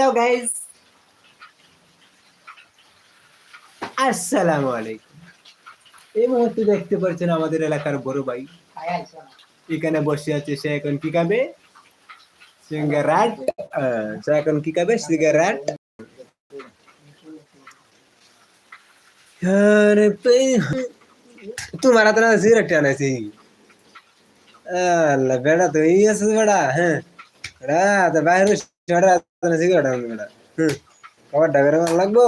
Hello guys আসসালামু আলাইকুম এই মুহূর্তে দেখতে পাচ্ছেন আমাদের এলাকার বড় ভাই। এখানে বসে আছে সে এখন কি খাবে? সিঙ্গারাট আহ, সে এখন কি খাবে? সিগারেট আরে পে- তোমার হাতে না সিগারেট আনাইছি। আল্লাহ বেড়া তো এই আছে বেড়া হ্যাঁ। বেড়া তো বাইরে বেড়া হাতে সিগারেট আনবে হুম আবার ডাবের গান লাগবো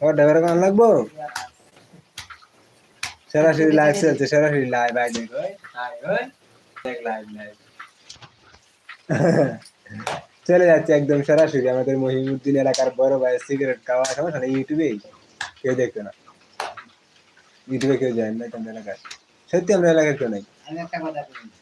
আবার ডাবের গান লাগবো সরাসরি লাইভ চলছে সরাসরি লাইভ আই দেখ লাইভ লাইভ চলে যাচ্ছে একদম সরাসরি আমাদের মহিমুদ্দিন এলাকার বড় ভাই সিগারেট খাওয়া সমস্যা নেই ইউটিউবে কেউ দেখতো না ইউটিউবে কেউ যায় না তোমাদের এলাকায় সত্যি আমরা এলাকায় কেউ নাই আমি একটা কথা বলি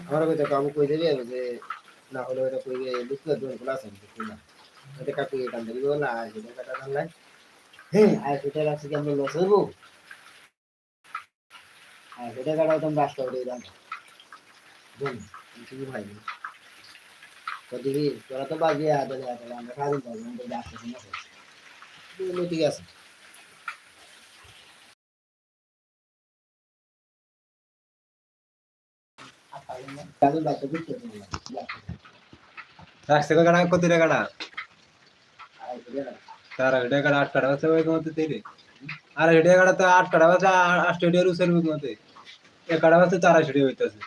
আমার কাছে কাবু কই দেবে যে না হলে ওটা কই লুক করে দেবে ক্লাস আছে না এটা কাকু এখান থেকে বলা আর সেটা কাটা না হ্যাঁ। আর সেটা রাখছি কি আমরা লস হইব? আর সেটা কাটাও তো আমরা রাস্তা করে দাম বোন কিছু ভাই কদিকে তোরা তো বাজি আছে আমরা খাদিন পাবো আমরা আসতে না ঠিক আছে। రాష్ట్ర కడ కొద్దిరే కడ సార్ ఒకటే కడ అటు కడవచ్చు ಹೋಗ್తుంది అరే ఇటే కడ అటు కడవచ్చు ఆ స్టూడియో రూసరి ಹೋಗ್తుంది ఏ కడవచ్చు తారా స్టూడియో అవుతుంది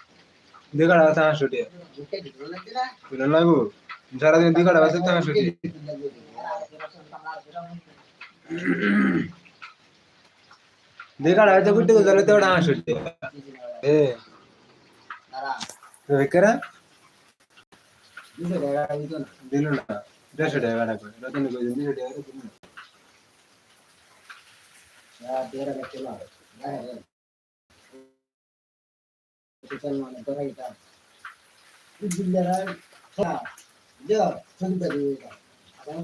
ఇది కడవచ్చు ఆ స్టూడియో వినలాగు సరే ఇది కడవచ్చు తా స్టూడియో ఇది కడవచ్చు గుట్టు జరుగుతాడు ఆ స్టూడియో ఏ से आठ स्टूडियो तुला लागू सारा दिन दी कड़ा से तारा स्टूडियो दे कड़ा से कुछ तो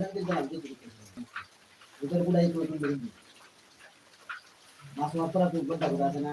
चले तो आठ स्टूडियो ए तो विकरा दिलो ना